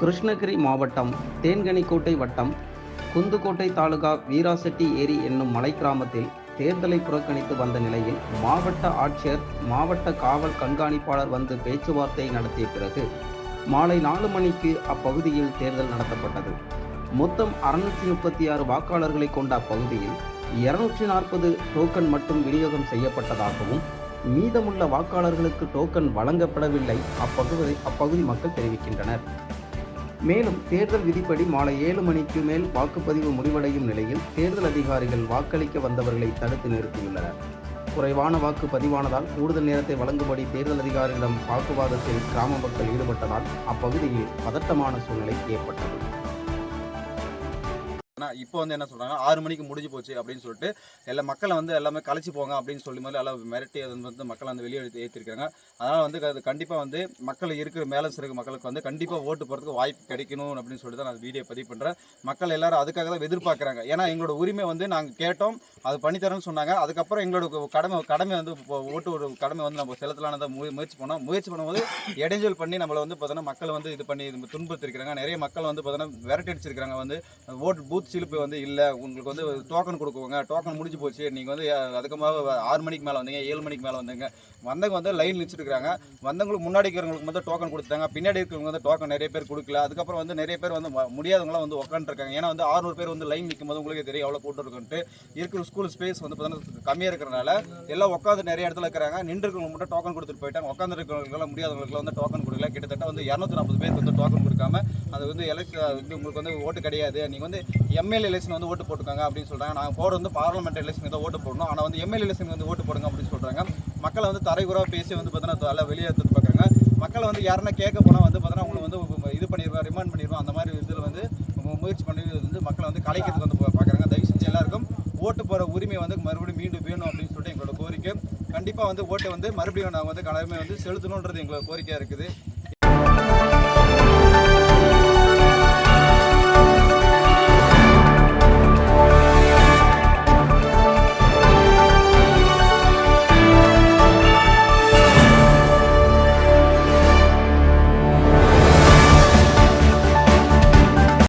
கிருஷ்ணகிரி மாவட்டம் தேன்கனிக்கோட்டை வட்டம் குந்துக்கோட்டை தாலுகா வீராசெட்டி ஏரி என்னும் மலை கிராமத்தில் தேர்தலை புறக்கணித்து வந்த நிலையில் மாவட்ட ஆட்சியர் மாவட்ட காவல் கண்காணிப்பாளர் வந்து பேச்சுவார்த்தை நடத்திய பிறகு மாலை நாலு மணிக்கு அப்பகுதியில் தேர்தல் நடத்தப்பட்டது. மொத்தம் அறுநூற்றி முப்பத்தி ஆறு வாக்காளர்களை கொண்ட அப்பகுதியில் இருநூற்றி நாற்பது டோக்கன் மட்டும் விநியோகம் செய்யப்பட்டதாகவும் மீதமுள்ள வாக்காளர்களுக்கு டோக்கன் வழங்கப்படவில்லை அப்பகுதி அப்பகுதி மக்கள் தெரிவிக்கின்றனர். மேலும் தேர்தல் விதிப்படி மாலை ஏழு மணிக்கு மேல் வாக்குப்பதிவு முடிவடையும் நிலையில் தேர்தல் அதிகாரிகள் வாக்களிக்க வந்தவர்களை தடுத்து நிறுத்தியுள்ளனர். குறைவான வாக்கு பதிவானதால் கூடுதல் நேரத்தை வழங்கும்படி தேர்தல் அதிகாரிகளிடம் வாக்குவாதத்தில் கிராம மக்கள் ஈடுபட்டதால் அப்பகுதியில் பதட்டமான சூழ்நிலை ஏற்பட்டது. ஆனால் இப்போ வந்து என்ன சொல்கிறாங்க ஆறு மணிக்கு முடிஞ்சு போச்சு அப்படின்னு சொல்லிட்டு எல்லா மக்களை வந்து எல்லாமே கலைச்சி போங்க அப்படின்னு சொல்லி மாதிரி எல்லாம் மிரட்டி அது வந்து மக்களை வந்து வெளியே எடுத்து ஏற்றிருக்காங்க அதனால் வந்து அது கண்டிப்பாக வந்து மக்கள் இருக்கிற மேலே இருக்க மக்களுக்கு வந்து கண்டிப்பாக ஓட்டு போகிறதுக்கு வாய்ப்பு கிடைக்கணும் அப்படின்னு சொல்லிட்டு தான் நான் வீடியோ பதிவு பண்ணுறேன் மக்கள் எல்லாரும் அதுக்காக தான் எதிர்பார்க்குறாங்க. ஏன்னா எங்களோட உரிமை வந்து நாங்கள் கேட்டோம். அது பண்ணித்தரேன்னு சொன்னாங்க. அதுக்கப்புறம் எங்களோட கடமை கடமை வந்து இப்போ ஓட்டு ஒரு கடமை வந்து நம்ம செலுத்தலான்னு முய- முயற்சி பண்ணோம். முயற்சி பண்ணும்போது இடைஞ்சல் பண்ணி நம்மளை வந்து பார்த்தோன்னா மக்கள் வந்து இது பண்ணி துன்புறுத்திருக்கிறாங்க. நிறைய மக்கள் வந்து பார்த்தோன்னா விரட்டி அடிச்சிருக்காங்க வந்து ஓட்டு பூத் சிலிப்பு வந்து இல்லை. உங்களுக்கு வந்து டோக்கன் கொடுக்குவாங்க. டோக்கன் முடிஞ்சு போச்சு. நீங்கள் வந்து அதுக்கமாக ஆறு மணிக்கு மேலே வந்தீங்க. ஏழு மணிக்கு மேலே வந்தீங்க. வந்தவங்க வந்து லைன் நினச்சிருக்கிறாங்க வந்தவங்களுக்கு முன்னாடி இருக்கிறவங்களுக்கு வந்து டோக்கன் கொடுத்தாங்க பின்னாடி இருக்கிறவங்க வந்து டோக்கன் நிறைய பேர் கொடுக்கல. அதுக்கப்புறம் வந்து நிறைய பேர் வந்து முடியாதவங்களாம் வந்து உட்காந்துருக்காங்க ஏன்னா வந்து 600 பேர் வந்து லைன் நிற்கும் போது உங்களுக்கே தெரியும். எவ்வளோ கூட்டம் இருக்குன்ட்டு இருக்கிற ஸ்கூல் ஸ்பேஸ் வந்து பார்த்தீங்கன்னா கம்மியாக இருக்கிறனால எல்லாம் உட்காந்து நிறைய இடத்துல இருக்கிறாங்க. நின்று மட்டும் டோக்கன் கொடுத்துட்டு போயிட்டாங்க. உட்காந்து இருக்கிறவங்களுக்குலாம் முடியாதவங்களுக்கு வந்து டோக்கன் கொடுக்கல. கிட்டத்தட்ட வந்து இரநூத்தி நாற்பது பேருக்கு வந்து டோக்கன் கொடுக்காம அது வந்து எலெக்ஷன் வந்து உங்களுக்கு வந்து ஓட்டு கிடையாது. நீங்கள் வந்து எம்எல்ஏ எலெக்ஷன் வந்து ஓட்டு போட்டுக்காங்க அப்படின்னு சொல்கிறாங்க நாங்கள் போகிறது வந்து பார்லமெண்ட் எலெக்ஷன் தான் ஓட்டு போடணும். ஆனால் வந்து எம்எல்ஏ எலெக்ஷன் வந்து ஓட்டு போடுங்க அப்படின்னு சொல்கிறாங்க மக்களை வந்து தரைகுறாக பேசி வந்து பார்த்தீங்கன்னா எல்லாம் வெளியே எடுத்து பார்க்குறாங்க மக்களை வந்து யாருன்னா கேட்க போனால் வந்து பார்த்தீங்கன்னா அவங்களை வந்து இது பண்ணிடுவோம் ரிமாண்ட் பண்ணிடுவோம் அந்த மாதிரி இதில் வந்து முயற்சி பண்ணி வந்து மக்களை வந்து கலைக்கிறதுக்கு வந்து பார்க்குறாங்க தயவு ஓட்டு போகிற உரிமை வந்து மறுபடியும் மீண்டும் வேணும் அப்படின்னு சொல்லிட்டு எங்களோட கோரிக்கை. கண்டிப்பாக வந்து ஓட்டை வந்து மறுபடியும் நாங்கள் வந்து கடமை வந்து செலுத்தணுன்றது எங்களோட கோரிக்கையாக இருக்குது.